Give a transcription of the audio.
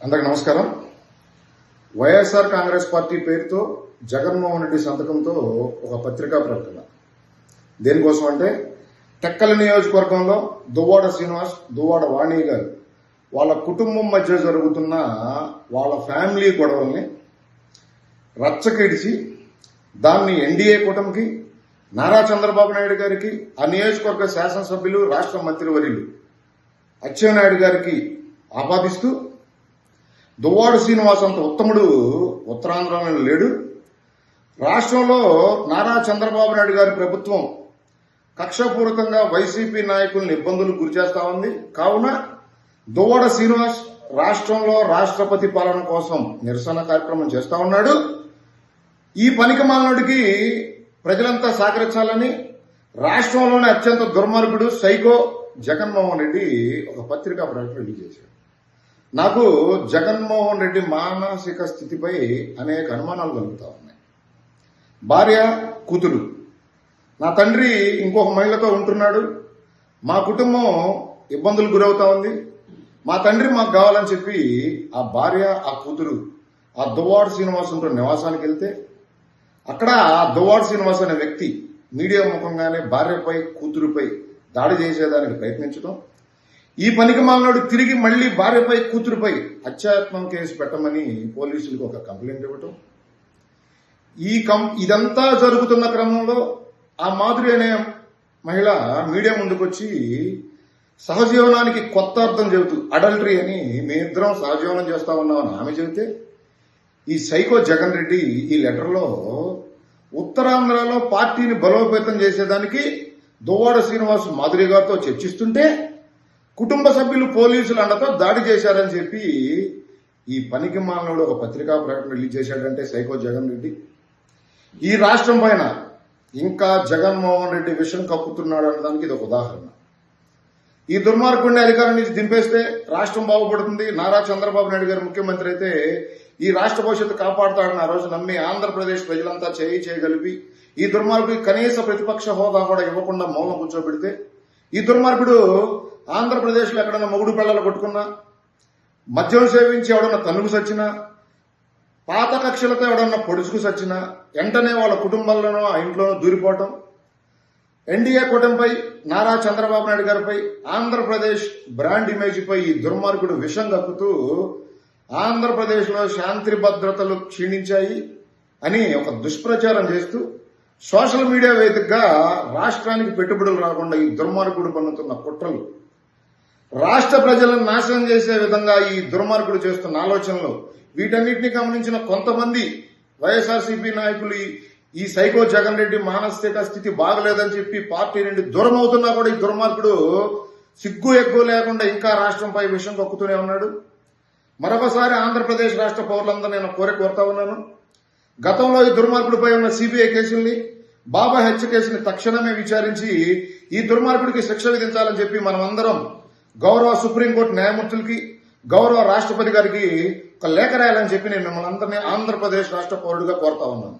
అందరికి నమస్కారం. వైఎస్ఆర్ కాంగ్రెస్ పార్టీ పేరుతో జగన్మోహన్ రెడ్డి సంతకంతో ఒక పత్రికా ప్రకటన. దేనికోసం అంటే టెక్కల నియోజకవర్గంలో దువ్వాడ శ్రీనివాస్ దువ్వాడ వాణి గారు వాళ్ళ కుటుంబం మధ్య జరుగుతున్న వాళ్ళ ఫ్యామిలీ గొడవల్ని రచ్చకిడిచి దాన్ని ఎన్డీఏ కూటమికి నారా చంద్రబాబు నాయుడు గారికి ఆ నియోజకవర్గ శాసనసభ్యులు రాష్ట్ర మంత్రివర్యులు అచ్చెన్నాయుడు గారికి ఆపాదిస్తూ దువ్వాడు శ్రీనివాస్ అంత ఉత్తముడు ఉత్తరాంధ్రలో లేడు. రాష్ట్రంలో నారా చంద్రబాబు నాయుడు గారి ప్రభుత్వం కక్షపూరితంగా వైసీపీ నాయకులను ఇబ్బందులు గురి చేస్తా ఉంది. కావున దువ్వాడ శ్రీనివాస్ రాష్ట్రంలో రాష్ట్రపతి పాలన కోసం నిరసన కార్యక్రమం చేస్తా ఉన్నాడు. ఈ పనికి మానవుడికి ప్రజలంతా సహకరించాలని రాష్ట్రంలోనే అత్యంత దుర్మార్గుడు సైకో జగన్మోహన్ రెడ్డి ఒక పత్రికా ప్రకటన రిలీజ్ చేశాడు. నాకు జగన్మోహన్ రెడ్డి మానసిక స్థితిపై అనేక అనుమానాలు కలుగుతూ ఉన్నాయి. భార్య కూతురు. నా తండ్రి ఇంకొక మహిళతో ఉంటున్నాడు. మా కుటుంబం ఇబ్బందులు గురవుతా ఉంది. మా తండ్రి మాకు కావాలని చెప్పి ఆ భార్య ఆ కూతురు ఆ దువ్వాడు శ్రీనివాస్ ఉంటున్న నివాసానికి వెళ్తే అక్కడ ఆ దువ్వాడు శ్రీనివాస్ అనే వ్యక్తి మీడియా ముఖంగానే భార్యపై కూతురుపై దాడి చేసేదానికి ప్రయత్నించడం ఈ పనికి మాలినోడు తిరిగి మళ్ళీ భార్యపై కూతురుపై హత్యాత్మం కేసు పెట్టమని పోలీసులకు ఒక కంప్లైంట్ ఇవ్వటం. ఈ కం ఇదంతా జరుగుతున్న క్రమంలో ఆ మాధురి అనే మహిళ మీడియా ముందుకొచ్చి సహజీవనానికి కొత్త అర్థం చెబుతూ అడల్టరీ అని మేమిద్దరం సహజీవనం చేస్తా ఉన్నామని ఆమె చెబితే ఈ సైకో జగన్ రెడ్డి ఈ లెటర్లో ఉత్తరాంధ్రలో పార్టీని బలోపేతం చేసేదానికి దువ్వాడ శ్రీనివాస్ మాధురి గారితో చర్చిస్తుంటే కుటుంబ సభ్యులు పోలీసులు అండతో దాడి చేశారని చెప్పి ఈ పనికి మానవుడు ఒక పత్రికా ప్రకటన రిలీజ్ చేశాడంటే సైకో జగన్ రెడ్డి. ఈ రాష్ట్రం పైన ఇంకా జగన్మోహన్ రెడ్డి విషయం కప్పుతున్నాడు అనడానికి ఇది ఒక ఉదాహరణ. ఈ దుర్మార్గుడిని అధికారం నుంచి దింపేస్తే రాష్ట్రం బాగుపడుతుంది. నారా చంద్రబాబు నాయుడు గారు ముఖ్యమంత్రి అయితే ఈ రాష్ట్ర భవిష్యత్తు కాపాడుతాడని ఆ రోజు నమ్మి ఆంధ్రప్రదేశ్ ప్రజలంతా చేయి చేయగలిపి ఈ దుర్మార్గుడికి కనీస ప్రతిపక్ష హోదా కూడా ఇవ్వకుండా మౌనం కూర్చోబెడితే ఈ దుర్మార్గుడు ఆంధ్రప్రదేశ్లో ఎక్కడన్నా మొగుడు పిల్లలు కొట్టుకున్నా మద్యం సేవించి ఎవడన్నా తనుగు సచ్చినా పాత కక్షలతో ఎవడన్నా పొడుచుకు సచ్చినా వెంటనే వాళ్ళ కుటుంబాల్లోనో ఆ ఇంట్లోనో దూరిపోవటం. ఎన్డీఏ కూటమిపై నారా చంద్రబాబు నాయుడు గారిపై ఆంధ్రప్రదేశ్ బ్రాండ్ ఇమేజ్పై ఈ దుర్మార్గుడు విషం కక్కుతూ ఆంధ్రప్రదేశ్లో శాంతి భద్రతలు క్షీణించాయి అని ఒక దుష్ప్రచారం చేస్తూ సోషల్ మీడియా వేదికగా రాష్ట్రానికి పెట్టుబడులు రాకుండా ఈ దుర్మార్గుడు పన్నుతున్న కుట్రలు. రాష్ట్ర ప్రజలను నాశనం చేసే విధంగా ఈ దుర్మార్గుడు చేస్తున్న ఆలోచనలు వీటన్నిటిని గమనించిన కొంతమంది వైఎస్ఆర్సీపీ నాయకులు ఈ- సైకో జగన్ రెడ్డి మానసిక స్థితి బాగలేదని చెప్పి పార్టీ నుండి దూరం అవుతున్నా కూడా ఈ దుర్మార్గుడు సిగ్గు ఎక్కువ లేకుండా ఇంకా రాష్ట్రంపై విషయం తొక్కుతూనే ఉన్నాడు. మరొకసారి ఆంధ్రప్రదేశ్ రాష్ట్ర పౌరులందరూ నేను కోరిక కోరుతా ఉన్నాను. గతంలో ఈ దుర్మార్గుడిపై ఉన్న సిబిఐ కేసుల్ని బాబా హత్య కేసుని తక్షణమే విచారించి ఈ దుర్మార్గుడికి శిక్ష విధించాలని చెప్పి మనమందరం గౌరవ సుప్రీంకోర్టు న్యాయమూర్తులకి గౌరవ రాష్ట్రపతి గారికి ఒక లేఖ రాయాలని చెప్పి నేను మిమ్మల్ని అందరినీ ఆంధ్రప్రదేశ్ రాష్ట్ర పౌరుడిగా కోరుతా ఉన్నాను.